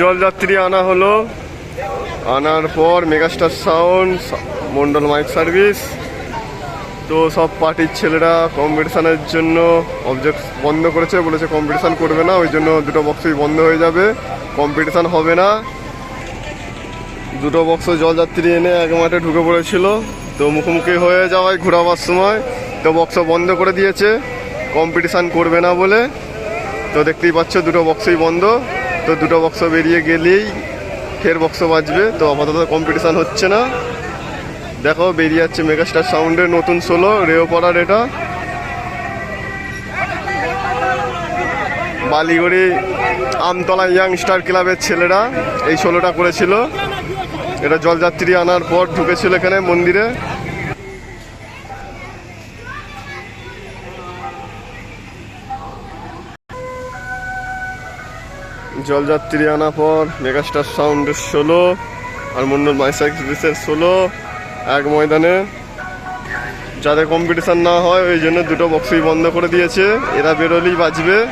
জলযাত্রী আনা হলো। আনার পর megastar sound Mondal mike service তো সব পার্টির ছেলেরা কম্পিটিশানের জন্য অবজেক্ট বন্ধ করেছে, বলেছে কম্পিটিশান করবে না, ওই জন্য দুটো বক্সই বন্ধ হয়ে যাবে। কম্পিটিশান হবে না। দুটো বক্স জলযাত্রী এনে এক মাঠে ঢুকে পড়েছিল। তো মুখোমুখি হয়ে যাওয়ায় ঘোরাবার সময় তো বক্স বন্ধ করে দিয়েছে। কম্পিটিশান করবে না বলে। তো দেখতেই পাচ্ছ দুটো বক্সই বন্ধ। তো দুটো বক্স বেরিয়ে গেলেই ফের বক্স বাজবে। তো আপাতত কম্পিটিশান হচ্ছে না। দেখো, বেরিয়ে যাচ্ছে মেগাস্টার সাউন্ডের নতুন সোলো রেও পড়ার এটা। বালিগড়ি আমতলা ইয়াং স্টার ক্লাবের ছেলেরা এই ষোলোটা করেছিল। এটা জলযাত্রী আনার পর ঢুকেছিল এখানে মন্দিরে। জলযাত্রী আনা পর মেগাস্টার সাউন্ডের ষোলো আর মন্ডল মাইসাইকের ষোলো। এক ময়দানে যাতে কম্পিটিশান না হয়, ওই জন্য দুটো বক্সই বন্ধ করে দিয়েছে। এরা বেরোলেই বাজবে।